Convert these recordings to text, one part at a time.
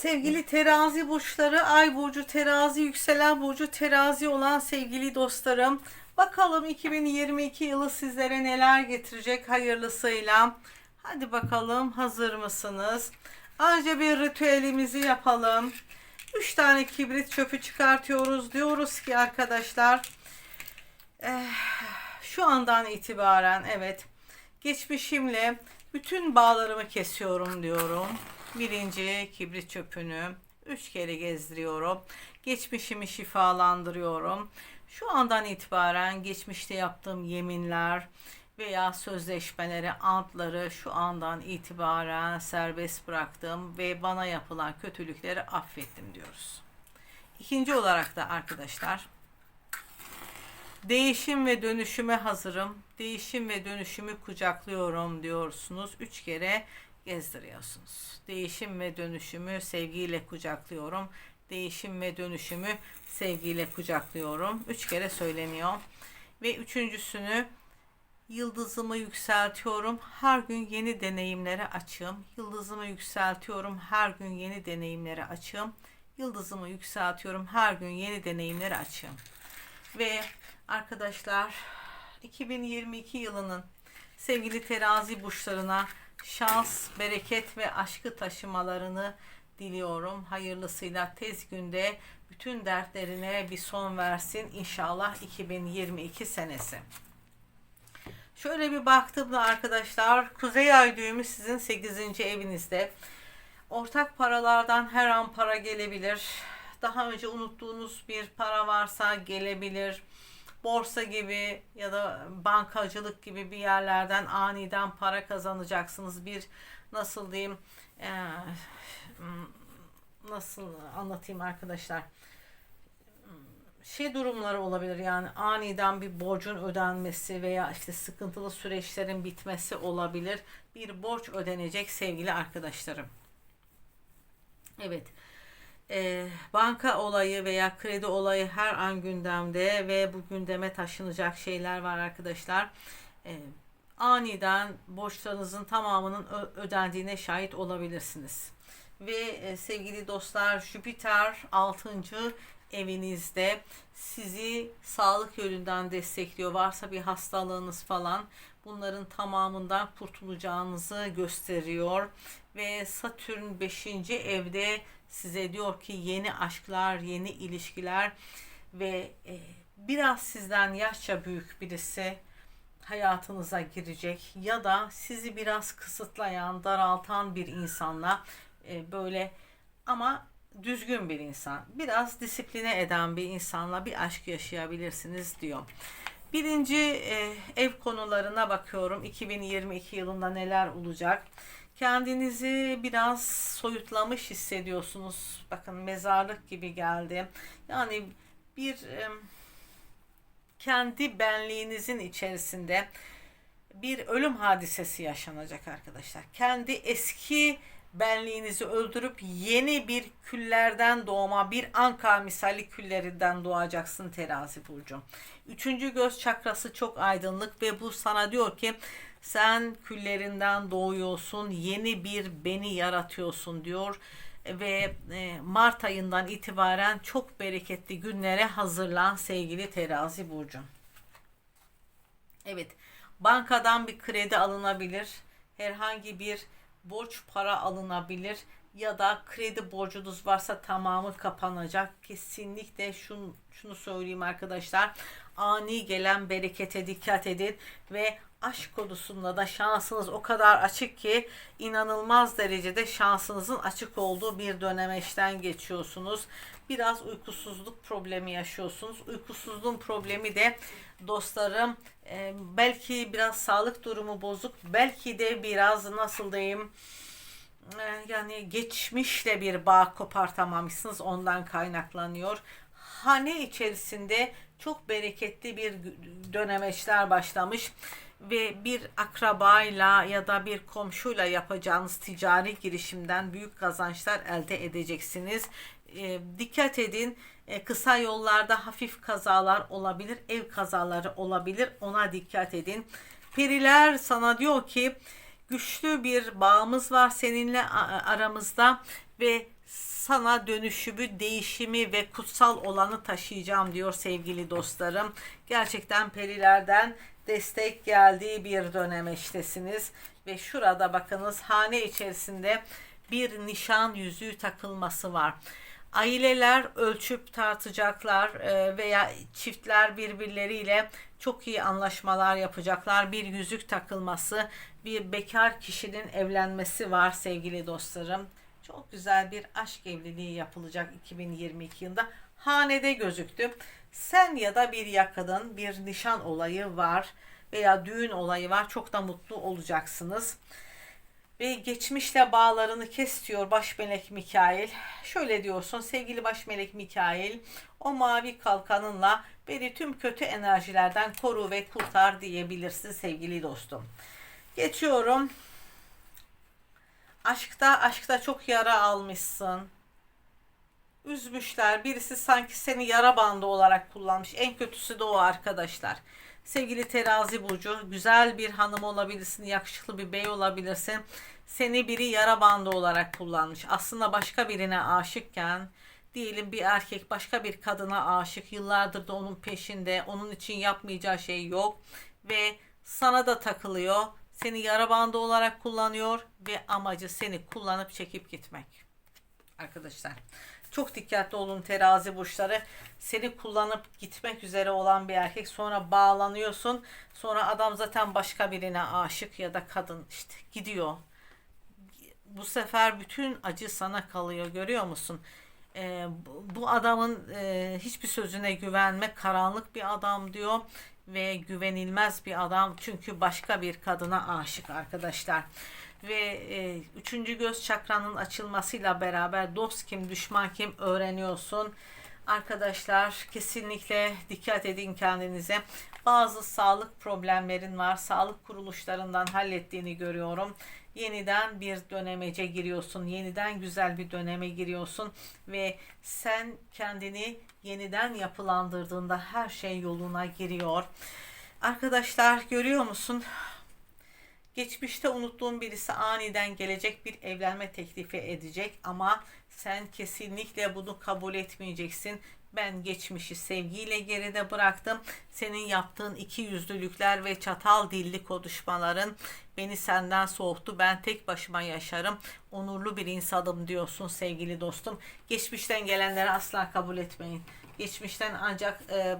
Sevgili terazi burçları, ay burcu terazi, yükselen burcu terazi olan sevgili dostlarım. Bakalım 2022 yılı sizlere neler getirecek hayırlısıyla. Hadi bakalım hazır mısınız? Önce bir ritüelimizi yapalım. 3 tane kibrit çöpü çıkartıyoruz. Diyoruz ki arkadaşlar eh, şu andan itibaren evet geçmişimle bütün bağlarımı kesiyorum diyorum. Birinci kibrit çöpünü üç kere gezdiriyorum. Geçmişimi şifalandırıyorum. Şu andan itibaren geçmişte yaptığım yeminler veya sözleşmeleri, antları şu andan itibaren serbest bıraktım ve bana yapılan kötülükleri affettim diyoruz. İkinci olarak da arkadaşlar Değişim ve dönüşüme hazırım. Değişim ve dönüşümü kucaklıyorum diyorsunuz. Üç kere gezdiriyorsunuz. Değişim ve dönüşümü sevgiyle kucaklıyorum. Değişim ve dönüşümü sevgiyle kucaklıyorum. Üç kere söyleniyor. Ve üçüncüsünü yıldızımı yükseltiyorum. Her gün yeni deneyimlere açığım. Yıldızımı yükseltiyorum. Her gün yeni deneyimlere açığım. Yıldızımı yükseltiyorum. Her gün yeni deneyimlere açığım. Ve arkadaşlar 2022 yılının sevgili terazi burçlarına şans, bereket ve aşkı taşımalarını diliyorum. Hayırlısıyla tez günde bütün dertlerine bir son versin inşallah 2022 senesi. Şöyle bir baktığımda arkadaşlar Kuzey Ay düğümü sizin 8. evinizde. Ortak paralardan her an para gelebilir. Daha önce unuttuğunuz bir para varsa gelebilir. Borsa gibi ya da bankacılık gibi bir yerlerden aniden para kazanacaksınız. Bir nasıl diyeyim eee, nasıl anlatayım arkadaşlar şey durumları olabilir yani aniden bir borcun ödenmesi veya işte sıkıntılı süreçlerin bitmesi olabilir. Bir borç ödenecek sevgili arkadaşlarım. Evet. Ee, banka olayı veya kredi olayı her an gündemde ve bu gündeme taşınacak şeyler var arkadaşlar. Ee, aniden borçlarınızın tamamının ödendiğine şahit olabilirsiniz. Ve e, sevgili dostlar Jüpiter 6. evinizde sizi sağlık yönünden destekliyor. Varsa bir hastalığınız falan bunların tamamından kurtulacağınızı gösteriyor. Ve Satürn 5. evde size diyor ki yeni aşklar, yeni ilişkiler ve e, biraz sizden yaşça büyük birisi hayatınıza girecek ya da sizi biraz kısıtlayan, daraltan bir insanla e, böyle ama düzgün bir insan, biraz disipline eden bir insanla bir aşk yaşayabilirsiniz diyor. Birinci e, ev konularına bakıyorum. 2022 yılında neler olacak? Kendinizi biraz soyutlamış hissediyorsunuz. Bakın mezarlık gibi geldi. Yani bir e, kendi benliğinizin içerisinde bir ölüm hadisesi yaşanacak arkadaşlar. Kendi eski benliğinizi öldürüp yeni bir küllerden doğma bir anka misali küllerinden doğacaksın terazi burcu. Üçüncü göz çakrası çok aydınlık ve bu sana diyor ki sen küllerinden doğuyorsun yeni bir beni yaratıyorsun diyor ve e, Mart ayından itibaren çok bereketli günlere hazırlan sevgili terazi burcu. Evet bankadan bir kredi alınabilir herhangi bir borç para alınabilir ya da kredi borcunuz varsa tamamı kapanacak. Kesinlikle şunu, şunu söyleyeyim arkadaşlar. Ani gelen berekete dikkat edin ve aşk konusunda da şansınız o kadar açık ki inanılmaz derecede şansınızın açık olduğu bir dönemeçten geçiyorsunuz. Biraz uykusuzluk problemi yaşıyorsunuz. Uykusuzluğun problemi de dostlarım e, belki biraz sağlık durumu bozuk, belki de biraz nasıl diyeyim e, yani geçmişle bir bağ kopartamamışsınız ondan kaynaklanıyor. Hane içerisinde çok bereketli bir dönemeçler başlamış ve bir akrabayla ya da bir komşuyla yapacağınız ticari girişimden büyük kazançlar elde edeceksiniz. E, dikkat edin e, kısa yollarda hafif kazalar olabilir, ev kazaları olabilir. Ona dikkat edin. Periler sana diyor ki güçlü bir bağımız var seninle aramızda ve sana dönüşümü, değişimi ve kutsal olanı taşıyacağım diyor sevgili dostlarım. Gerçekten perilerden destek geldiği bir dönemeçtesiniz. Ve şurada bakınız hane içerisinde bir nişan yüzüğü takılması var. Aileler ölçüp tartacaklar e, veya çiftler birbirleriyle çok iyi anlaşmalar yapacaklar. Bir yüzük takılması, bir bekar kişinin evlenmesi var sevgili dostlarım. Çok güzel bir aşk evliliği yapılacak 2022 yılında. Hanede gözüktü. Sen ya da bir yakının bir nişan olayı var veya düğün olayı var. Çok da mutlu olacaksınız. Ve geçmişle bağlarını kes diyor baş melek Mikail. Şöyle diyorsun sevgili baş melek Mikail o mavi kalkanınla beni tüm kötü enerjilerden koru ve kurtar diyebilirsin sevgili dostum. Geçiyorum. Aşkta aşkta çok yara almışsın. Üzmüşler. Birisi sanki seni yara bandı olarak kullanmış. En kötüsü de o arkadaşlar. Sevgili terazi burcu güzel bir hanım olabilirsin, yakışıklı bir bey olabilirsin. Seni biri yara bandı olarak kullanmış. Aslında başka birine aşıkken diyelim bir erkek başka bir kadına aşık. Yıllardır da onun peşinde. Onun için yapmayacağı şey yok ve sana da takılıyor. Seni yara bandı olarak kullanıyor ve amacı seni kullanıp çekip gitmek. Arkadaşlar çok dikkatli olun terazi burçları. Seni kullanıp gitmek üzere olan bir erkek sonra bağlanıyorsun. Sonra adam zaten başka birine aşık ya da kadın işte gidiyor. Bu sefer bütün acı sana kalıyor görüyor musun? Ee, bu, adamın e, hiçbir sözüne güvenme karanlık bir adam diyor ve güvenilmez bir adam çünkü başka bir kadına aşık arkadaşlar ve e, üçüncü göz çakranın açılmasıyla beraber dost kim düşman kim öğreniyorsun. Arkadaşlar kesinlikle dikkat edin kendinize. Bazı sağlık problemlerin var. Sağlık kuruluşlarından hallettiğini görüyorum. Yeniden bir dönemece giriyorsun. Yeniden güzel bir döneme giriyorsun ve sen kendini yeniden yapılandırdığında her şey yoluna giriyor. Arkadaşlar görüyor musun? Geçmişte unuttuğun birisi aniden gelecek bir evlenme teklifi edecek ama sen kesinlikle bunu kabul etmeyeceksin. Ben geçmişi sevgiyle geride bıraktım. Senin yaptığın iki yüzlülükler ve çatal dilli konuşmaların beni senden soğuttu. Ben tek başıma yaşarım. Onurlu bir insanım diyorsun sevgili dostum. Geçmişten gelenleri asla kabul etmeyin. Geçmişten ancak e,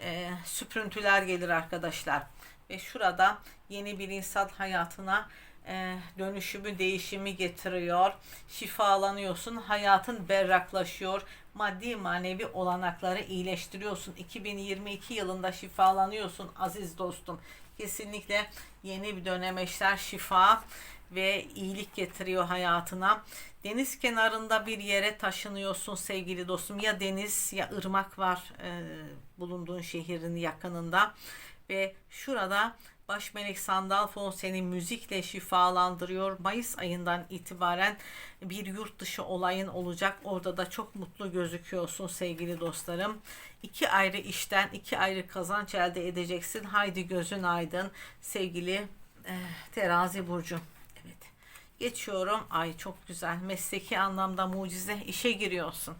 e, süprüntüler gelir arkadaşlar. Ve şurada yeni bir insan hayatına e, dönüşümü, değişimi getiriyor. Şifalanıyorsun, hayatın berraklaşıyor. Maddi manevi olanakları iyileştiriyorsun. 2022 yılında şifalanıyorsun aziz dostum. Kesinlikle yeni bir dönemeçler şifa ve iyilik getiriyor hayatına. Deniz kenarında bir yere taşınıyorsun sevgili dostum. Ya deniz ya ırmak var e, bulunduğun şehrin yakınında. Ve şurada Baş Melek Sandalfon seni müzikle şifalandırıyor. Mayıs ayından itibaren bir yurt dışı olayın olacak. Orada da çok mutlu gözüküyorsun sevgili dostlarım. İki ayrı işten iki ayrı kazanç elde edeceksin. Haydi gözün aydın sevgili eh, terazi burcu. Evet. Geçiyorum. Ay çok güzel. Mesleki anlamda mucize işe giriyorsun.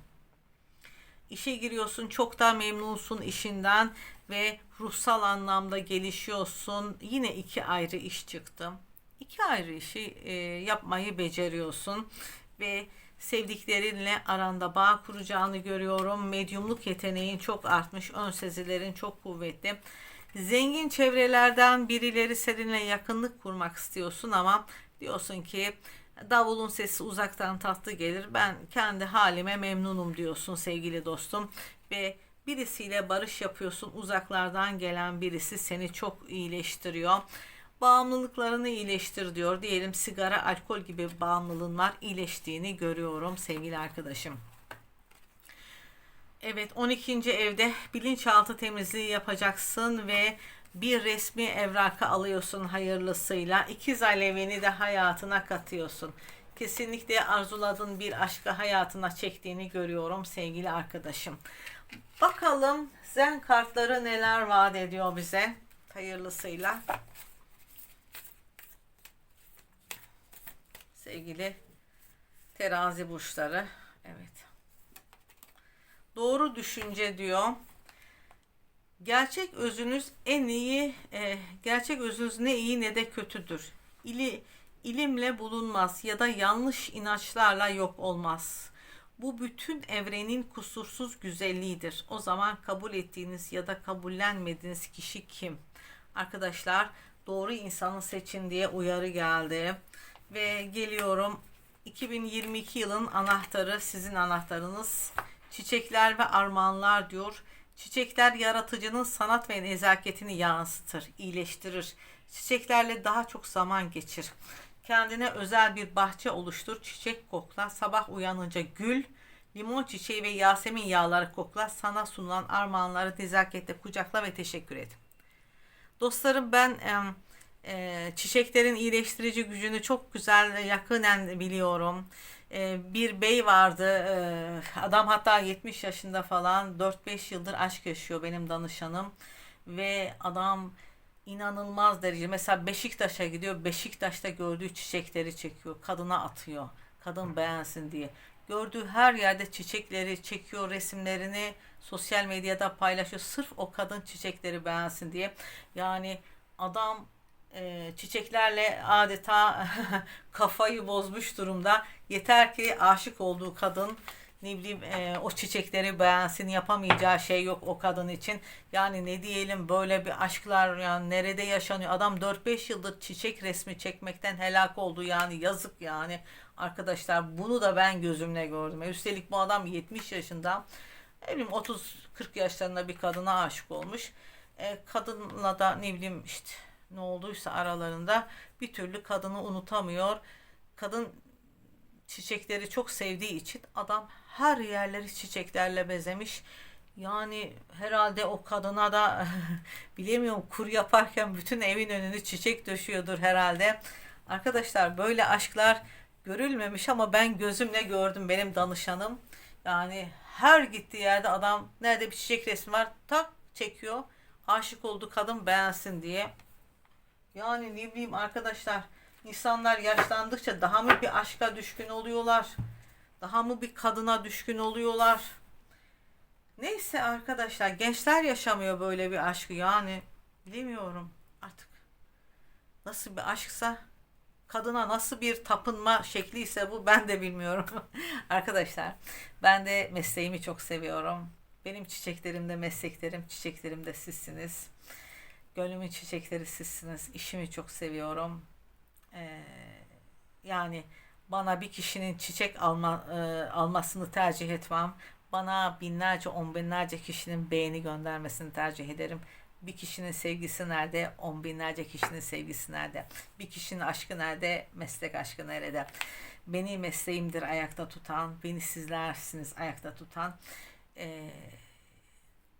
İşe giriyorsun. Çok da memnunsun işinden ve ruhsal anlamda gelişiyorsun. Yine iki ayrı iş çıktı. İki ayrı işi e, yapmayı beceriyorsun ve sevdiklerinle aranda bağ kuracağını görüyorum. Medyumluk yeteneğin çok artmış, ön sezilerin çok kuvvetli. Zengin çevrelerden birileri seninle yakınlık kurmak istiyorsun ama diyorsun ki davulun sesi uzaktan tatlı gelir. Ben kendi halime memnunum diyorsun sevgili dostum ve birisiyle barış yapıyorsun. Uzaklardan gelen birisi seni çok iyileştiriyor. Bağımlılıklarını iyileştir diyor. Diyelim sigara, alkol gibi bağımlılığın var. iyileştiğini görüyorum sevgili arkadaşım. Evet 12. evde bilinçaltı temizliği yapacaksın ve bir resmi evrakı alıyorsun hayırlısıyla. İkiz alevini de hayatına katıyorsun. Kesinlikle arzuladığın bir aşkı hayatına çektiğini görüyorum sevgili arkadaşım. Bakalım zen kartları neler vaat ediyor bize hayırlısıyla. Sevgili terazi burçları Evet. Doğru düşünce diyor. Gerçek özünüz en iyi, e, gerçek özünüz ne iyi ne de kötüdür. İli, ilimle bulunmaz ya da yanlış inançlarla yok olmaz. Bu bütün evrenin kusursuz güzelliğidir. O zaman kabul ettiğiniz ya da kabullenmediğiniz kişi kim? Arkadaşlar doğru insanı seçin diye uyarı geldi. Ve geliyorum 2022 yılın anahtarı sizin anahtarınız. Çiçekler ve armağanlar diyor. Çiçekler yaratıcının sanat ve nezaketini yansıtır, iyileştirir. Çiçeklerle daha çok zaman geçir. Kendine özel bir bahçe oluştur, çiçek kokla. Sabah uyanınca gül, limon çiçeği ve yasemin yağları kokla. Sana sunulan armağanları nezaketle kucakla ve teşekkür et. Dostlarım ben e, çiçeklerin iyileştirici gücünü çok güzel yakinen biliyorum. E, bir bey vardı. e, adam hatta 70 yaşında falan 4-5 yıldır aşk yaşıyor benim danışanım. Ve adam inanılmaz derece. Mesela Beşiktaş'a gidiyor. Beşiktaş'ta gördüğü çiçekleri çekiyor. Kadına atıyor. Kadın beğensin diye. Gördüğü her yerde çiçekleri çekiyor, resimlerini sosyal medyada paylaşıyor. Sırf o kadın çiçekleri beğensin diye. Yani adam e, çiçeklerle adeta kafayı bozmuş durumda. Yeter ki aşık olduğu kadın ne bileyim e, o çiçekleri beğensin yapamayacağı şey yok o kadın için. Yani ne diyelim böyle bir aşklar yani nerede yaşanıyor? Adam 4-5 yıldır çiçek resmi çekmekten helak oldu yani yazık yani. Arkadaşlar bunu da ben gözümle gördüm. E, Üstelik bu adam 70 yaşında. Ne bileyim 30-40 yaşlarında bir kadına aşık olmuş. E, kadınla da ne bileyim işte ne olduysa aralarında bir türlü kadını unutamıyor. Kadın çiçekleri çok sevdiği için adam her yerleri çiçeklerle bezemiş. Yani herhalde o kadına da bilemiyorum kur yaparken bütün evin önünü çiçek döşüyordur herhalde. Arkadaşlar böyle aşklar görülmemiş ama ben gözümle gördüm benim danışanım. Yani her gittiği yerde adam nerede bir çiçek resmi var tak çekiyor. Aşık olduğu kadın beğensin diye. Yani ne bileyim arkadaşlar insanlar yaşlandıkça daha mı bir aşka düşkün oluyorlar? Daha mı bir kadına düşkün oluyorlar? Neyse arkadaşlar gençler yaşamıyor böyle bir aşkı yani bilemiyorum artık. Nasıl bir aşksa kadına nasıl bir tapınma şekliyse bu ben de bilmiyorum. arkadaşlar ben de mesleğimi çok seviyorum. Benim çiçeklerim de mesleklerim, çiçeklerim de sizsiniz. Gönlümün çiçekleri sizsiniz. İşimi çok seviyorum. Ee, yani bana bir kişinin çiçek alma, e, almasını tercih etmem. Bana binlerce, on binlerce kişinin beğeni göndermesini tercih ederim. Bir kişinin sevgisi nerede? On binlerce kişinin sevgisi nerede? Bir kişinin aşkı nerede? Meslek aşkı nerede? Beni mesleğimdir ayakta tutan, beni sizlersiniz ayakta tutan. Ee,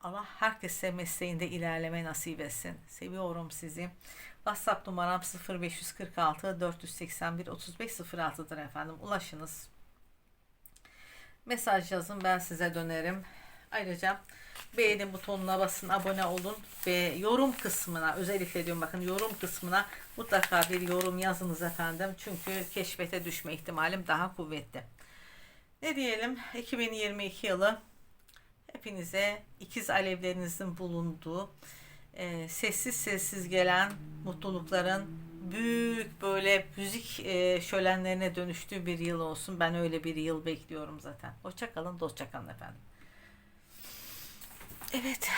Allah herkese mesleğinde ilerleme nasip etsin. Seviyorum sizi. WhatsApp numaram 0546 481 35 06'dır efendim. Ulaşınız. Mesaj yazın ben size dönerim. Ayrıca beğeni butonuna basın, abone olun ve yorum kısmına özellikle diyorum bakın yorum kısmına mutlaka bir yorum yazınız efendim. Çünkü keşfete düşme ihtimalim daha kuvvetli. Ne diyelim 2022 yılı hepinize ikiz alevlerinizin bulunduğu e, sessiz sessiz gelen mutlulukların büyük böyle müzik e, şölenlerine dönüştüğü bir yıl olsun. Ben öyle bir yıl bekliyorum zaten. Hoşçakalın, dostça kalın efendim. Evet.